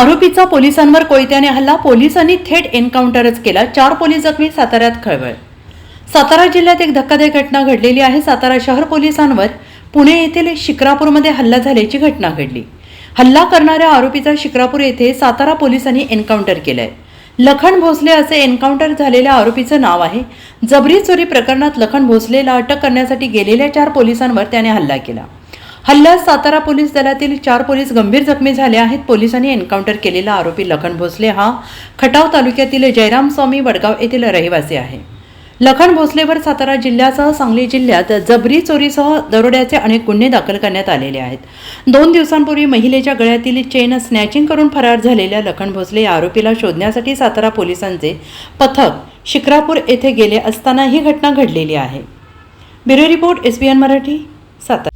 आरोपीचा पोलिसांवर कोयत्याने हल्ला पोलिसांनी थेट एन्काउंटरच केला. चार पोलीस जखमी साताऱ्यात खळबळ. सातारा जिल्ह्यात एक धक्कादायक घटना घडलेली आहे. सातारा शहर पोलिसांवर पुणे येथील शिक्रापूरमध्ये हल्ला झाल्याची घटना घडली. हल्ला करणाऱ्या आरोपीचा शिक्रापूर येथे सातारा पोलिसांनी एन्काउंटर केलंय. लखन भोसले असे एन्काउंटर झालेल्या आरोपीचं नाव आहे. जबरी चोरी प्रकरणात लखन भोसलेला अटक करण्यासाठी गेलेल्या चार पोलिसांवर त्याने हल्ला केला. हल्ल्यात सातारा पोलीस दलातील चार पोलीस गंभीर जखमी झाले आहेत. पोलिसांनी एन्काउंटर केलेला आरोपी लखन भोसले हा खटाव तालुक्यातील जयराम स्वामी वडगाव येथील रहिवासी आहे. लखन भोसलेवर सातारा जिल्ह्यासह सांगली जिल्ह्यात जबरी चोरीसह दरोड्याचे अनेक गुन्हे दाखल करण्यात आलेले आहेत. दोन दिवसांपूर्वी महिलेच्या गळ्यातील चेन स्नॅचिंग करून फरार झालेल्या लखन भोसले या आरोपीला शोधण्यासाठी सातारा पोलिसांचे पथक शिक्रापूर येथे गेले असताना ही घटना घडलेली आहे. Bureau report S B N Marathi Satara.